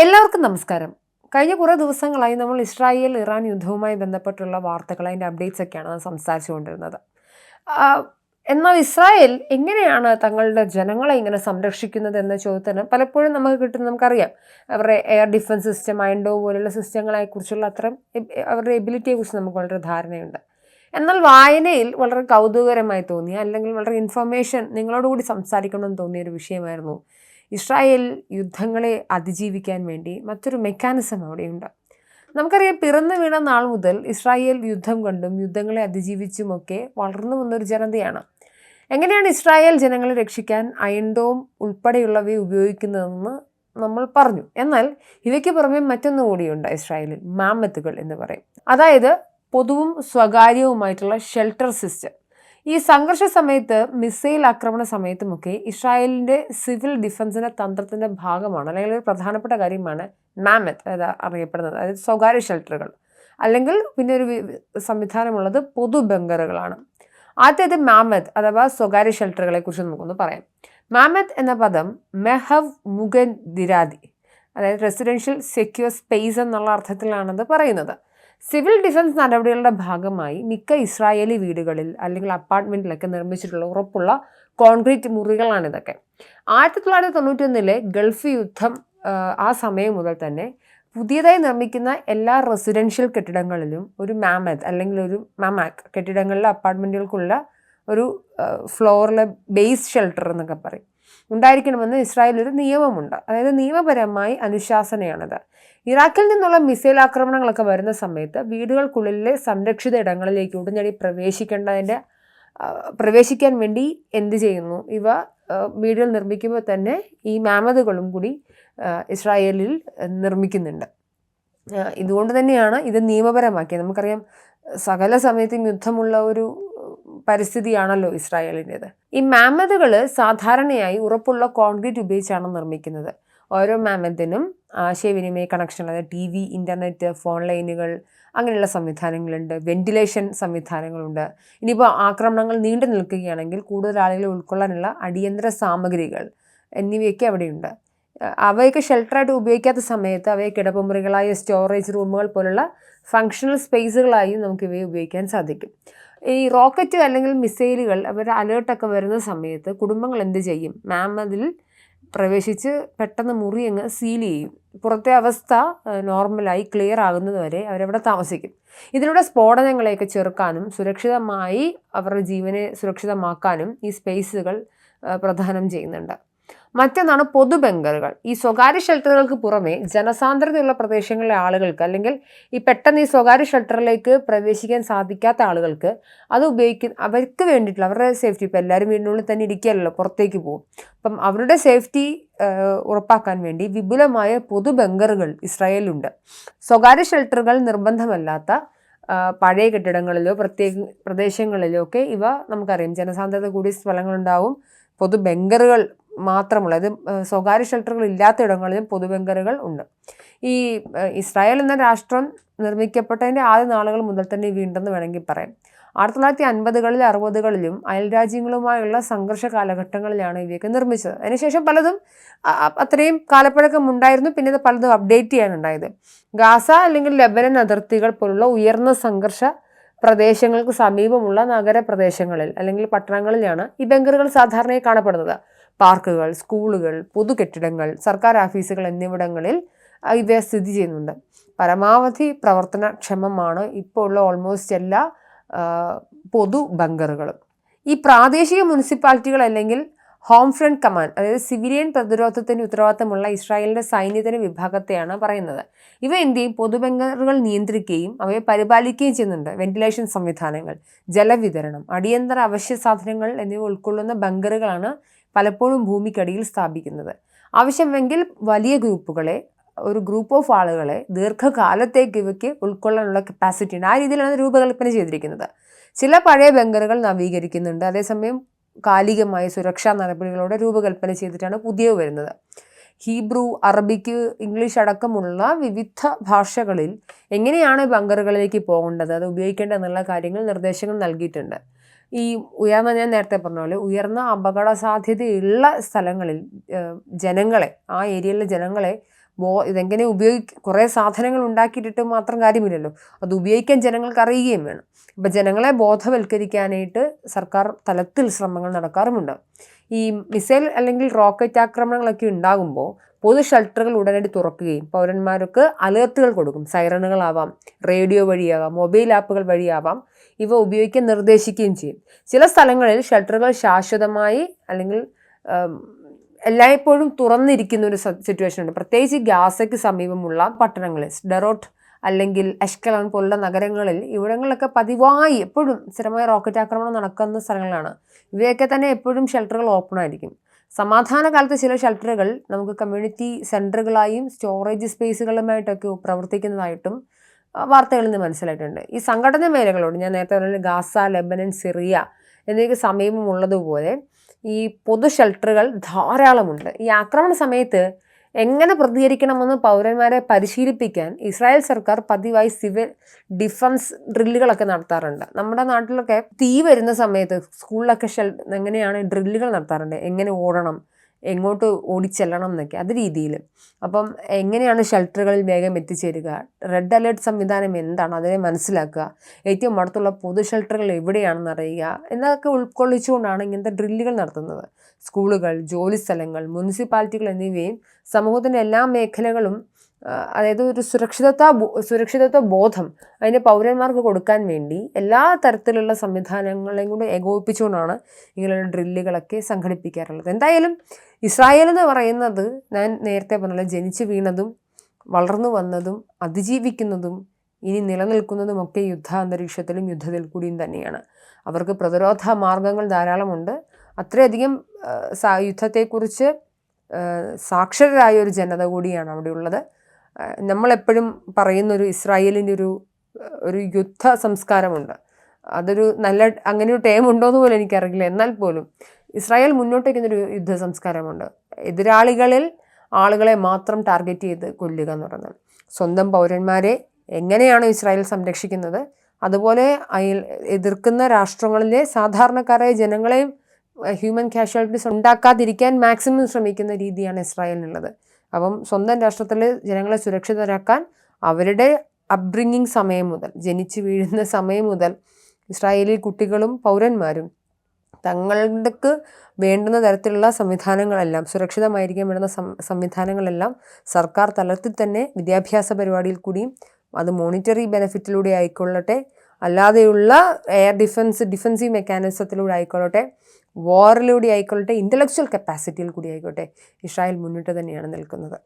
എല്ലാവർക്കും നമസ്കാരം. കഴിഞ്ഞ കുറേ ദിവസങ്ങളായി നമ്മൾ ഇസ്രായേൽ ഇറാൻ യുദ്ധവുമായി ബന്ധപ്പെട്ടുള്ള വാർത്തകൾ അതിന്റെ അപ്ഡേറ്റ്സ് ഒക്കെയാണ് സംസാരിച്ചുകൊണ്ടിരുന്നത് ആ, എന്നാൽ ഇസ്രായേൽ എങ്ങനെയാണ് തങ്ങളുടെ ജനങ്ങളെ ഇങ്ങനെ സംരക്ഷിക്കുന്നത് എന്ന ചോദ്യത്തിന് പലപ്പോഴും നമുക്ക് കിട്ടുന്ന നമുക്കറിയാം. അവരുടെ എയർ ഡിഫൻസ് സിസ്റ്റം അയൻഡോ പോലുള്ള സിസ്റ്റങ്ങളെ കുറിച്ചുള്ള അത്തരം അവരുടെ എബിലിറ്റിയെ കുറിച്ച് നമുക്ക് വളരെ ധാരണയുണ്ട്. എന്നാൽ വായനയിൽ വളരെ കൗതുകകരമായി തോന്നിയ അല്ലെങ്കിൽ വളരെ ഇൻഫർമേഷൻ നിങ്ങളോടുകൂടി സംസാരിക്കണമെന്ന് തോന്നിയ ഒരു വിഷയമായിരുന്നു ഇസ്രായേൽ യുദ്ധങ്ങളെ അതിജീവിക്കാൻ വേണ്ടി മറ്റൊരു മെക്കാനിസം അവിടെയുണ്ട്. നമുക്കറിയാം പിറന്നു വീണ നാൾ മുതൽ ഇസ്രായേൽ യുദ്ധം കണ്ടും യുദ്ധങ്ങളെ അതിജീവിച്ചുമൊക്കെ വളർന്നു വന്നൊരു ജനതയാണ്. എങ്ങനെയാണ് ഇസ്രായേൽ ജനങ്ങളെ രക്ഷിക്കാൻ അയൺഡോം ഉൾപ്പെടെയുള്ളവയെ ഉപയോഗിക്കുന്നതെന്ന് നമ്മൾ പറഞ്ഞു. എന്നാൽ ഇവയ്ക്ക് പുറമെ മറ്റൊന്നു കൂടിയുണ്ട് ഇസ്രായേലിൽ മാമത്തുകൾ എന്ന് പറയും. അതായത് പൊതുവും സ്വകാര്യവുമായിട്ടുള്ള ഷെൽട്ടർ സിസ്റ്റം ഈ സംഘർഷ സമയത്ത് മിസൈൽ ആക്രമണ സമയത്തുമൊക്കെ ഇസ്രായേലിന്റെ സിവിൽ ഡിഫൻസിന്റെ തന്ത്രത്തിന്റെ ഭാഗമാണ് അല്ലെങ്കിൽ ഒരു പ്രധാനപ്പെട്ട കാര്യമാണ് മാമത്ത് അതായത് അറിയപ്പെടുന്നത്. അതായത് സ്വകാര്യ ഷെൽട്ടറുകൾ. അല്ലെങ്കിൽ പിന്നെ ഒരു സംവിധാനമുള്ളത് പൊതു ബങ്കറുകളാണ് ആദ്യത്തേത് മാമത്ത് അഥവാ സ്വകാര്യ ഷെൽട്ടറുകളെ കുറിച്ച് നമുക്കൊന്ന് പറയാം. മാമത്ത് എന്ന പദം മെഹവ് മുഗൻ ദിരാദി അതായത് റെസിഡൻഷ്യൽ സെക്യൂർ സ്പേസ് എന്നുള്ള അർത്ഥത്തിലാണത് പറയുന്നത്. സിവിൽ ഡിഫൻസ് നടപടികളുടെ ഭാഗമായി മിക്ക ഇസ്രായേലി വീടുകളിൽ അല്ലെങ്കിൽ അപ്പാർട്ട്മെന്റിലൊക്കെ നിർമ്മിച്ചിട്ടുള്ള ഉറപ്പുള്ള കോൺക്രീറ്റ് മുറികളാണിതൊക്കെ ആയിരത്തി തൊള്ളായിരത്തി തൊണ്ണൂറ്റൊന്നിലെ ഗൾഫ് യുദ്ധം ആ, സമയം മുതൽ തന്നെ പുതിയതായി നിർമ്മിക്കുന്ന എല്ലാ റെസിഡൻഷ്യൽ കെട്ടിടങ്ങളിലും ഒരു മാമത്ത് അല്ലെങ്കിൽ ഒരു മാമാക് കെട്ടിടങ്ങളിലെ അപ്പാർട്ട്മെന്റുകൾക്കുള്ള ഒരു ഫ്ലോറിലെ ബേസ് ഷെൽട്ടർ എന്നൊക്കെ പറയും. ഉണ്ടായിരിക്കണമെന്ന് ഇസ്രായേൽ ഒരു നിയമമുണ്ട്. അതായത് നിയമപരമായി അനുശാസനയാണത്. ഇറാഖിൽ നിന്നുള്ള മിസൈൽ ആക്രമണങ്ങളൊക്കെ വരുന്ന സമയത്ത് വീടുകൾക്കുള്ളിലെ സംരക്ഷിത ഇടങ്ങളിലേക്ക് ഉടനടി പ്രവേശിക്കേണ്ടതിന്റെ പ്രവേശിക്കാൻ വേണ്ടി എന്ത് ചെയ്യുന്നു? ഇവ വീടുകൾ നിർമ്മിക്കുമ്പോൾ തന്നെ ഈ മാമതുകളും കൂടി ഇസ്രായേലിൽ നിർമ്മിക്കുന്നുണ്ട്. ഇതുകൊണ്ട് തന്നെയാണ് ഇത് നിയമപരമാക്കിയത്. നമുക്കറിയാം സകല സമയത്തും യുദ്ധമുള്ള ഒരു പരിസ്ഥിതിയാണല്ലോ ഇസ്രായേലിന്റേത്. ഈ മാമതുകൾ സാധാരണയായി ഉറപ്പുള്ള കോൺക്രീറ്റ് ഉപയോഗിച്ചാണ് നിർമ്മിക്കുന്നത്. ഓരോ മാമത്തിനും ആശയവിനിമയ കണക്ഷൻ അതായത് ടി വി ഇന്റർനെറ്റ് ഫോൺ ലൈനുകൾ അങ്ങനെയുള്ള സംവിധാനങ്ങളുണ്ട്. വെന്റിലേഷൻ സംവിധാനങ്ങളുണ്ട്. ഇനിയിപ്പോൾ ആക്രമണങ്ങൾ നീണ്ടു നിൽക്കുകയാണെങ്കിൽ കൂടുതൽ ആളുകളെ ഉൾക്കൊള്ളാനുള്ള അടിയന്തര സാമഗ്രികൾ എന്നിവയൊക്കെ അവിടെയുണ്ട്. അവയൊക്കെ ഷെൽട്ടറായിട്ട് ഉപയോഗിക്കാത്ത സമയത്ത് അവയെ കിടപ്പുമുറികളായ സ്റ്റോറേജ് റൂമുകൾ പോലുള്ള ഫങ്ഷണൽ സ്പേസുകളായും നമുക്ക് ഇവയെ ഉപയോഗിക്കാൻ സാധിക്കും. ഈ റോക്കറ്റ് അല്ലെങ്കിൽ മിസൈലുകൾ അവരുടെ അലേർട്ടൊക്കെ വരുന്ന സമയത്ത് കുടുംബങ്ങൾ എന്ത് ചെയ്യും? മാം അതിൽ പ്രവേശിച്ച് പെട്ടെന്ന് മുറി അങ്ങ് സീൽ ചെയ്യും. പുറത്തെ അവസ്ഥ നോർമലായി ക്ലിയർ ആകുന്നതുവരെ അവരവിടെ താമസിക്കും. ഇതിലൂടെ സ്ഫോടനങ്ങളെയൊക്കെ ചെറുക്കാനും സുരക്ഷിതമായി അവരുടെ ജീവനെ സുരക്ഷിതമാക്കാനും ഈ സ്പേസുകൾ പ്രധാനം ചെയ്യുന്നുണ്ട്. മറ്റൊന്നാണ് പൊതു ബംഗറുകൾ ഈ സ്വകാര്യ ഷെൽട്ടറുകൾക്ക് പുറമെ ജനസാന്ദ്രതയുള്ള പ്രദേശങ്ങളിലെ ആളുകൾക്ക് അല്ലെങ്കിൽ ഈ പെട്ടെന്ന് ഈ സ്വകാര്യ ഷെൽട്ടറിലേക്ക് പ്രവേശിക്കാൻ സാധിക്കാത്ത ആളുകൾക്ക് അത് ഉപയോഗിക്കുന്ന അവർക്ക് വേണ്ടിയിട്ടുള്ള അവരുടെ സേഫ്റ്റി ഇപ്പോൾ എല്ലാവരും വീടിനുള്ളിൽ തന്നെ ഇരിക്കുകയല്ലോ പുറത്തേക്ക് പോകും. അപ്പം അവരുടെ സേഫ്റ്റി ഉറപ്പാക്കാൻ വേണ്ടി വിപുലമായ പൊതു ബംഗറുകൾ ഇസ്രായേലുണ്ട് സ്വകാര്യ ഷെൽട്ടറുകൾ നിർബന്ധമല്ലാത്ത പഴയ കെട്ടിടങ്ങളിലോ പ്രത്യേക പ്രദേശങ്ങളിലോ ഒക്കെ ഇവ നമുക്കറിയാം. ജനസാന്ദ്രത കൂടിയ സ്ഥലങ്ങളുണ്ടാവും. പൊതു ബങ്കറുകൾ മാത്രമുള്ള അത് സ്വകാര്യ ഷെൽട്ടറുകൾ ഇല്ലാത്ത ഇടങ്ങളിലും പൊതുബങ്കറുകൾ ഉണ്ട്. ഈ ഇസ്രായേൽ എന്ന രാഷ്ട്രം നിർമ്മിക്കപ്പെട്ടതിന്റെ ആദ്യ നാളുകൾ മുതൽ തന്നെ വീണ്ടെന്ന് വേണമെങ്കിൽ പറയാം. ആയിരത്തി തൊള്ളായിരത്തി അൻപതുകളിൽ അറുപതുകളിലും അയൽ രാജ്യങ്ങളുമായുള്ള സംഘർഷ കാലഘട്ടങ്ങളിലാണ് ഇവയൊക്കെ നിർമ്മിച്ചത്. അതിനുശേഷം പലതും അത്രയും കാലപ്പഴക്കം ഉണ്ടായിരുന്നു പിന്നെ ഇത് പലതും അപ്ഡേറ്റ് ചെയ്യാനുണ്ടായത് ഗാസ അല്ലെങ്കിൽ ലബനൻ അതിർത്തികൾ പോലുള്ള ഉയർന്ന സംഘർഷ പ്രദേശങ്ങൾക്ക് സമീപമുള്ള നഗരപ്രദേശങ്ങളിൽ അല്ലെങ്കിൽ പട്ടണങ്ങളിലാണ് ഈ ബങ്കറുകൾ സാധാരണയായി കാണപ്പെടുന്നത്. പാർക്കുകൾ സ്കൂളുകൾ പൊതുകെട്ടിടങ്ങൾ സർക്കാർ ഓഫീസുകൾ എന്നിവിടങ്ങളിൽ ഇവ സ്ഥിതി ചെയ്യുന്നുണ്ട്. പരമാവധി പ്രവർത്തനക്ഷമമാണ് ഇപ്പോൾ ഉള്ള ഓൾമോസ്റ്റ് എല്ലാ പൊതു ബങ്കറുകളും. ഈ പ്രാദേശിക മുനിസിപ്പാലിറ്റികൾ അല്ലെങ്കിൽ ഹോം ഫ്രണ്ട് കമാൻഡ് അതായത് സിവിലിയൻ പ്രതിരോധത്തിന് ഉത്തരവാദിത്തമുള്ള ഇസ്രായേലിന്റെ സൈന്യത്തിന് വിഭാഗത്തെയാണ് പറയുന്നത്. ഇവ എന്ത് ചെയ്യും? പൊതുബങ്കറുകൾ നിയന്ത്രിക്കുകയും അവയെ പരിപാലിക്കുകയും ചെയ്യുന്നുണ്ട്. വെന്റിലേഷൻ സംവിധാനങ്ങൾ ജലവിതരണം അടിയന്തര അവശ്യ സാധനങ്ങൾ എന്നിവ ഉൾക്കൊള്ളുന്ന ബങ്കറുകളാണ് പലപ്പോഴും ഭൂമിക്കടിയിൽ സ്ഥാപിക്കുന്നത്. ആവശ്യമെങ്കിൽ വലിയ ഗ്രൂപ്പുകളെ ഒരു ഗ്രൂപ്പ് ഓഫ് ആളുകളെ ദീർഘകാലത്തേക്ക് ഇവയ്ക്ക് ഉൾക്കൊള്ളാനുള്ള കപ്പാസിറ്റി ആ രീതിയിലാണ് രൂപകൽപ്പന ചെയ്തിരിക്കുന്നത്. ചില പഴയ ബങ്കറുകൾ നവീകരിക്കുന്നുണ്ട്. അതേസമയം കാലികമായ സുരക്ഷാ നടപടികളോടെ രൂപകൽപ്പന ചെയ്തിട്ടാണ് പുതിയവ വരുന്നത്. ഹീബ്രു അറബിക്ക് ഇംഗ്ലീഷ് അടക്കമുള്ള വിവിധ ഭാഷകളിൽ എങ്ങനെയാണ് ബങ്കറുകളിലേക്ക് പോകേണ്ടത് അത് ഉപയോഗിക്കേണ്ടത് എന്നുള്ള കാര്യങ്ങൾ നിർദ്ദേശങ്ങൾ നൽകിയിട്ടുണ്ട്. ഈ ഉയർന്ന ഞാൻ നേരത്തെ പറഞ്ഞ പോലെ ഉയർന്ന അപകട സാധ്യതയുള്ള സ്ഥലങ്ങളിൽ ജനങ്ങളെ ആ ഏരിയയിലെ ജനങ്ങളെ ബോ ഇതെങ്ങനെ ഉപയോഗി കുറേ സാധനങ്ങൾ ഉണ്ടാക്കിയിട്ടിട്ട് മാത്രം കാര്യമില്ലല്ലോ. അത് ഉപയോഗിക്കാൻ ജനങ്ങൾക്ക് അറിയുകയും വേണം. ഇപ്പം ജനങ്ങളെ ബോധവൽക്കരിക്കാനായിട്ട് സർക്കാർ തലത്തിൽ ശ്രമങ്ങൾ നടക്കാറുമുണ്ട്. ഈ മിസൈൽ അല്ലെങ്കിൽ റോക്കറ്റ് ആക്രമണങ്ങളൊക്കെ ഉണ്ടാകുമ്പോൾ പൊതു ഷെൽട്ടറുകൾ ഉടനടി തുറക്കുകയും പൗരന്മാർക്ക് അലേർട്ടുകൾ കൊടുക്കും. സൈറണുകളാവാം റേഡിയോ വഴിയാവാം മൊബൈൽ ആപ്പുകൾ വഴിയാവാം ഇവ ഉപയോഗിക്കാൻ നിർദ്ദേശിക്കുകയും ചെയ്യും. ചില സ്ഥലങ്ങളിൽ ഷെൽട്ടറുകൾ ശാശ്വതമായി അല്ലെങ്കിൽ എല്ലായ്പ്പോഴും തുറന്നിരിക്കുന്ന ഒരു സിറ്റുവേഷൻ ഉണ്ട്. പ്രത്യേകിച്ച് ഗാസയ്ക്ക് സമീപമുള്ള പട്ടണങ്ങളിൽ ഡെറോട്ട് അല്ലെങ്കിൽ അഷ്കലോൺ പോലുള്ള നഗരങ്ങളിൽ ഇവിടങ്ങളിലൊക്കെ പതിവായി എപ്പോഴും സ്ഥിരമായ റോക്കറ്റ് ആക്രമണം നടക്കുന്ന സ്ഥലങ്ങളാണ്. ഇവയൊക്കെ തന്നെ എപ്പോഴും ഷെൽട്ടറുകൾ ഓപ്പൺ ആയിരിക്കും. സമാധാന കാലത്ത് ചില ഷെൽട്ടറുകൾ നമുക്ക് കമ്മ്യൂണിറ്റി സെന്ററുകളായും സ്റ്റോറേജ് സ്പേസുകളുമായിട്ടൊക്കെ പ്രവർത്തിക്കുന്നതായിട്ടും വാർത്തകളിൽ നിന്ന് മനസ്സിലായിട്ടുണ്ട്. ഈ സംഘടന മേഖലകളോട് ഞാൻ നേരത്തെ പറഞ്ഞ ഗാസ ലെബനൻ സിറിയ എന്നിവയ്ക്ക് സമീപമുള്ളതുപോലെ ഈ പൊതു ഷെൽട്ടറുകൾ ധാരാളമുണ്ട്. ഈ ആക്രമണ സമയത്ത് എങ്ങനെ പ്രതികരിക്കണമെന്ന് പൗരന്മാരെ പരിശീലിപ്പിക്കാൻ ഇസ്രായേൽ സർക്കാർ പതിവായി സിവിൽ ഡിഫൻസ് ഡ്രില്ലുകളൊക്കെ നടത്താറുണ്ട്. നമ്മുടെ നാട്ടിലൊക്കെ തീ വരുന്ന സമയത്ത് സ്കൂളിലൊക്കെ ഷെൽ എങ്ങനെയാണ് ഡ്രില്ലുകൾ നടത്താറുണ്ട്? എങ്ങനെ ഓടണം? എങ്ങോട്ട് ഓടിച്ചെല്ലണം എന്നൊക്കെ അത് രീതിയിൽ അപ്പം എങ്ങനെയാണ് ഷെൽട്ടറുകളിൽ വേഗം എത്തിച്ചേരുക? റെഡ് അലേർട്ട് സംവിധാനം എന്താണ്? അതിനെ മനസ്സിലാക്കുക. ഏറ്റവും അടുത്തുള്ള പൊതു ഷെൽട്ടറുകൾ എവിടെയാണെന്ന് അറിയുക. എന്നതൊക്കെ ഉൾക്കൊള്ളിച്ചുകൊണ്ടാണ് ഇങ്ങനത്തെ ഡ്രില്ലുകൾ നടത്തുന്നത്. സ്കൂളുകൾ ജോലി സ്ഥലങ്ങൾ മുനിസിപ്പാലിറ്റികൾ എന്നിവയും സമൂഹത്തിന്റെ എല്ലാ മേഖലകളും അതായത് ഒരു സുരക്ഷിതത്വ സുരക്ഷിതത്വ ബോധം അതിന് പൗരന്മാർക്ക് കൊടുക്കാൻ വേണ്ടി എല്ലാ തരത്തിലുള്ള സംവിധാനങ്ങളെയും കൂടെ ഏകോപിപ്പിച്ചുകൊണ്ടാണ് ഇങ്ങനെയുള്ള ഡ്രില്ലുകളൊക്കെ സംഘടിപ്പിക്കാറുള്ളത്. എന്തായാലും ഇസ്രായേൽ എന്ന് പറയുന്നത് ഞാൻ നേരത്തെ പറഞ്ഞ ജനിച്ചു വീണതും വളർന്നു വന്നതും അതിജീവിക്കുന്നതും ഇനി നിലനിൽക്കുന്നതും ഒക്കെ യുദ്ധ അന്തരീക്ഷത്തിലും യുദ്ധത്തിൽ കൂടിയും തന്നെയാണ്. അവർക്ക് പ്രതിരോധ മാർഗങ്ങൾ ധാരാളമുണ്ട്. അത്രയധികം യുദ്ധത്തെക്കുറിച്ച് സാക്ഷരരായ ഒരു ജനത കൂടിയാണ് അവിടെയുള്ളത്. നമ്മളെപ്പോഴും പറയുന്നൊരു ഇസ്രായേലിന്റെ ഒരു ഒരു യുദ്ധ സംസ്കാരമുണ്ട് അതൊരു നല്ല അങ്ങനെ ഒരു ടേം ഉണ്ടോ എന്ന് പോലും എനിക്കറിയില്ല. എന്നാൽ പോലും ഇസ്രായേൽ മുന്നോട്ട് വയ്ക്കുന്നൊരു യുദ്ധ സംസ്കാരമുണ്ട് എതിരാളികളിൽ ആളുകളെ മാത്രം ടാർഗറ്റ് ചെയ്ത് കൊല്ലുക എന്ന് പറയുന്നത്. സ്വന്തം പൗരന്മാരെ എങ്ങനെയാണ് ഇസ്രായേൽ സംരക്ഷിക്കുന്നത്? അതുപോലെ അയൽ എതിർക്കുന്ന രാഷ്ട്രങ്ങളിലെ സാധാരണക്കാരായ ജനങ്ങളെയും ഹ്യൂമൻ കാഷ്വാലിറ്റീസ് ഉണ്ടാക്കാതിരിക്കാൻ മാക്സിമം ശ്രമിക്കുന്ന രീതിയാണ് ഇസ്രായേലിനുള്ളത്. അപ്പം സ്വന്തം രാഷ്ട്രത്തിൽ ജനങ്ങളെ സുരക്ഷിതരാക്കാൻ അവരുടെ അപ്ബ്രിങ്ങിങ് സമയം മുതൽ ജനിച്ചു വീഴുന്ന സമയം മുതൽ ഇസ്രായേലി കുട്ടികളും പൗരന്മാരും തങ്ങൾക്ക് വേണ്ടുന്ന തരത്തിലുള്ള സംവിധാനങ്ങളെല്ലാം സുരക്ഷിതമായിരിക്കാൻ വേണ്ടുന്ന സംവിധാനങ്ങളെല്ലാം സർക്കാർ തലത്തിൽ തന്നെ വിദ്യാഭ്യാസ പരിപാടിയിൽ കൂടിയും അത് മോണിറ്ററി ബെനിഫിറ്റിലൂടെ ആയിക്കൊള്ളട്ടെ അല്ലാതെയുള്ള എയർ ഡിഫൻസ് ഡിഫൻസീവ് മെക്കാനിസത്തിലൂടെ ആയിക്കൊള്ളട്ടെ വാറിലൂടെ ആയിക്കൊള്ളട്ടെ ഇന്റലക്ച്വൽ കപ്പാസിറ്റിയിൽ കൂടി ആയിക്കോട്ടെ ഇസ്രായേൽ മുന്നിട്ട് തന്നെയാണ് നിൽക്കുന്നത്.